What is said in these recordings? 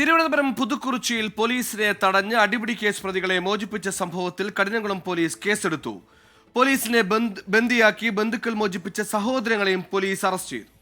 തിരുവനന്തപുരം പുതുക്കുറിച്ചിയിൽ പോലീസിനെ തടഞ്ഞ് അടിപിടി കേസ് പ്രതികളെ മോചിപ്പിച്ച സംഭവത്തിൽ കഠിനകുളം പോലീസ് കേസെടുത്തു. പോലീസിനെ ബന്ദ്- ബന്ദിയാക്കി ബന്ധുക്കൾ മോചിപ്പിച്ച സഹോദരങ്ങളെയും പോലീസ് അറസ്റ്റ് ചെയ്തു.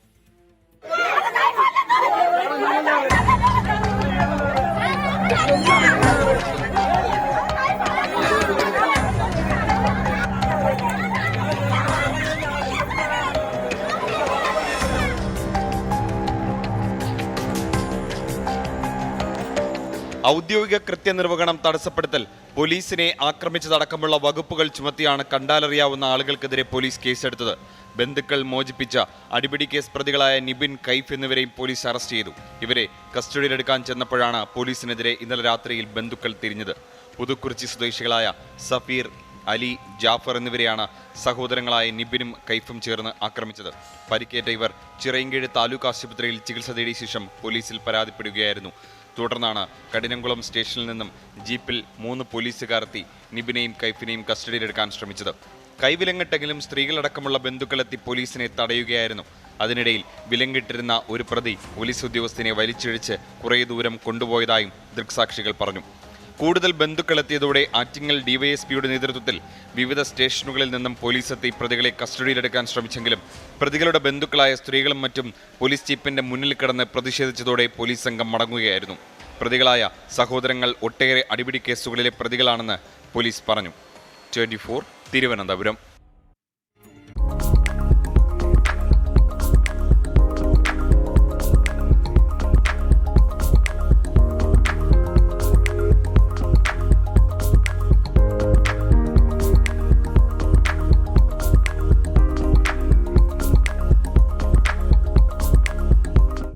ഔദ്യോഗിക കൃത്യനിർവഹണം തടസ്സപ്പെടുത്തൽ പോലീസിനെ ആക്രമിച്ചതടക്കമുള്ള വകുപ്പുകൾ ചുമത്തിയാണ് കണ്ടാലറിയാവുന്ന ആളുകൾക്കെതിരെ പോലീസ് കേസെടുത്തത്. ബന്ധുക്കൾ മോചിപ്പിച്ച അടിപിടി കേസ് പ്രതികളായ നിബിൻ കൈഫ് എന്നിവരെയും പോലീസ് അറസ്റ്റ് ചെയ്തു. ഇവരെ കസ്റ്റഡിയിലെടുക്കാൻ ചെന്നപ്പോഴാണ് പോലീസിനെതിരെ ഇന്നലെ രാത്രിയിൽ ബന്ധുക്കൾ തിരിഞ്ഞത്. പുതുക്കുറിച്ചി സ്വദേശികളായ സഫീർ അലി ജാഫർ എന്നിവരെയാണ് സഹോദരങ്ങളായ നിബിനും കൈഫും ചേർന്ന് ആക്രമിച്ചത്. പരിക്കേറ്റ ഇവർ ചിറയൻകീഴ് താലൂക്ക് ആശുപത്രിയിൽ ചികിത്സ തേടിയ ശേഷം പോലീസിൽ പരാതിപ്പെടുകയായിരുന്നു. തുടർന്നാണ് കഠിനംകുളം സ്റ്റേഷനിൽ നിന്നും ജീപ്പിൽ മൂന്ന് പോലീസുകാരെത്തി നിബിനെയും കൈഫിനെയും കസ്റ്റഡിയിലെടുക്കാൻ ശ്രമിച്ചത്. കൈവിലങ്ങിട്ടെങ്കിലും സ്ത്രീകളടക്കമുള്ള ബന്ധുക്കളെത്തി പോലീസിനെ തടയുകയായിരുന്നു. അതിനിടയിൽ വിലങ്ങിട്ടിരുന്ന ഒരു പ്രതി പോലീസ് ഉദ്യോഗസ്ഥനെ വലിച്ചിഴിച്ച് കുറേ ദൂരം കൊണ്ടുപോയതായും ദൃക്സാക്ഷികൾ പറഞ്ഞു. കൂടുതൽ ബന്ധുക്കളെത്തിയതോടെ ആറ്റിങ്ങൽ ഡിവൈഎസ്പിയുടെ നേതൃത്വത്തിൽ വിവിധ സ്റ്റേഷനുകളിൽ നിന്നും പോലീസ് എത്തി പ്രതികളെ കസ്റ്റഡിയിലെടുക്കാൻ ശ്രമിച്ചെങ്കിലും പ്രതികളുടെ ബന്ധുക്കളായ സ്ത്രീകളും മറ്റും പോലീസ് ജീപ്പിന്റെ മുന്നിൽ കിടന്ന് പ്രതിഷേധിച്ചതോടെ പോലീസ് സംഘം മടങ്ങുകയായിരുന്നു. പ്രതികളായ സഹോദരങ്ങൾ ഒട്ടേറെ അടിപിടി കേസുകളിലെ പ്രതികളാണെന്ന് പോലീസ് പറഞ്ഞു. ട്വന്റി തിരുവനന്തപുരം.